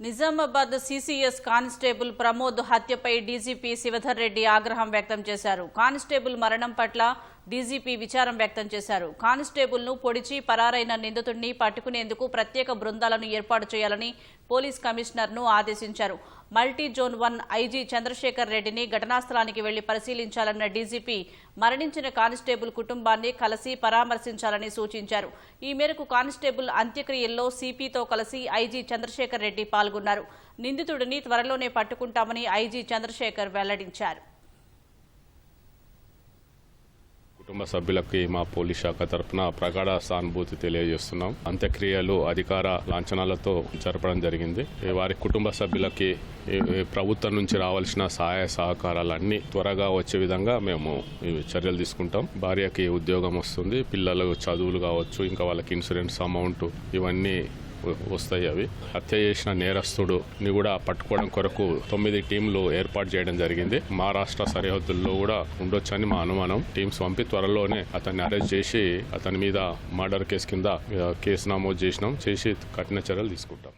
Nizamabad CCS constable Pramod హత్యపై DGP Shivdhar Reddy ఆగ్రహం వ్యక్తం చేశారు. కానిస్టేబుల్ మరణం పట్ల డీజీపీ విచారం వ్యక్తం చేశారు. కానిస్టేబుల్ను పొడిచి పరారైన నిందితుడిని పట్టుకునేందుకు ప్రత్యేక బృందాలను ఏర్పాటు చేయాలని పోలీస్ కమిషనర్ను ఆదేశించారు. Multi zone one IG Chandrasekhar రెడ్డిని ఘటనాస్థలానికి వెళ్ళి పరిశీలించాలన్న డీజీపీ మరణించిన కానిస్టేబుల్ కుటుంబాన్ని కలిసి పరామర్శించాలని సూచించారు. ఈ మేరకు కానిస్టేబుల్ అంత్యక్రియల్లో సిపితో కలిసి ఐజీ చంద్రశేఖర్ రెడ్డి పాల్గొన్నారు. నిందితుడిని త్వరలోనే పట్టుకుంటామని ఐజీ చంద్రశేఖర్ వెల్లడించారు. కుటుంబ సభ్యులకి మా పోలీస్ శాఖ తరఫున ప్రగాఢ సానుభూతి తెలియజేస్తున్నాం. అంత్యక్రియలు అధికార లాంఛనాలతో జరపడం జరిగింది. వారి కుటుంబ సభ్యులకి ప్రభుత్వం నుంచి రావాల్సిన సహాయ సహకారాలన్నీ త్వరగా వచ్చే విధంగా మేము చర్యలు తీసుకుంటాం. భార్యకి ఉద్యోగం వస్తుంది పిల్లలు చదువులు కావచ్చు ఇంకా వాళ్ళకి ఇన్సూరెన్స్ అమౌంట్ ఇవన్నీ వస్తాయి అవి. హత్య చేసిన నేరస్తుడుని కూడా పట్టుకోవడం కొరకు తొమ్మిది టీంలు ఏర్పాటు చేయడం జరిగింది. మహారాష్ట్ర సరిహద్దుల్లో కూడా ఉండొచ్చని మా అనుమానం. టీమ్స్ పంపి త్వరలోనే అతన్ని అరెస్ట్ చేసి అతని మీద మర్డర్ కేసు కింద కేసు నమోదు చేసినాం. చేసి కఠిన చర్యలు తీసుకుంటాం.